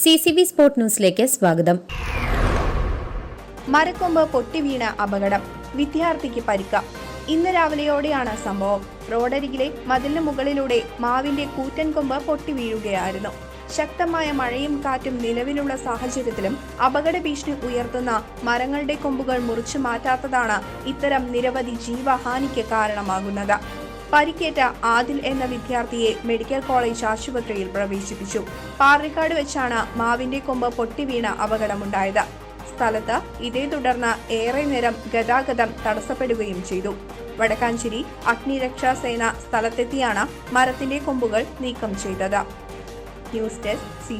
C C B ന്യൂസിലേക്ക് സ്വാഗതം. മരക്കൊമ്പ് പൊട്ടിവീണ അപകടം. വിദ്യാർത്ഥിക്ക് പരിക്ക. ഇന്ന് രാവിലെയോടെയാണ് സംഭവം. റോഡരികിലെ മതിലിന് മുകളിലൂടെ മാവിന്റെ കൂറ്റൻ കൊമ്പ് പൊട്ടി വീഴുകയായിരുന്നു ശക്തമായ മഴയും കാറ്റും നിലവിലുള്ള സാഹചര്യത്തിലും അപകട ഭീഷണി ഉയർത്തുന്ന മരങ്ങളുടെ കൊമ്പുകൾ മുറിച്ചു മാറ്റാത്തതാണ് ഇത്തരം നിരവധി ജീവഹാനിക്ക് കാരണമാകുന്നത്. പരിക്കേറ്റ ആദിൽ എന്ന വിദ്യാർത്ഥിയെ മെഡിക്കൽ കോളേജ് ആശുപത്രിയിൽ പ്രവേശിപ്പിച്ചു. പാറക്കാട് വെച്ചാണ് മാവിന്റെ കൊമ്പ് പൊട്ടിവീണ അപകടമുണ്ടായത്. സ്ഥലത്ത് ഇതേ തുടർന്ന് ഏറെ നേരം ഗതാഗതം തടസ്സപ്പെടുകയും ചെയ്തു. വടക്കാഞ്ചേരി അഗ്നിരക്ഷാസേന സ്ഥലത്തെത്തിയാണ് മരത്തിന്റെ കൊമ്പുകൾ നീക്കം ചെയ്തത്. News desk C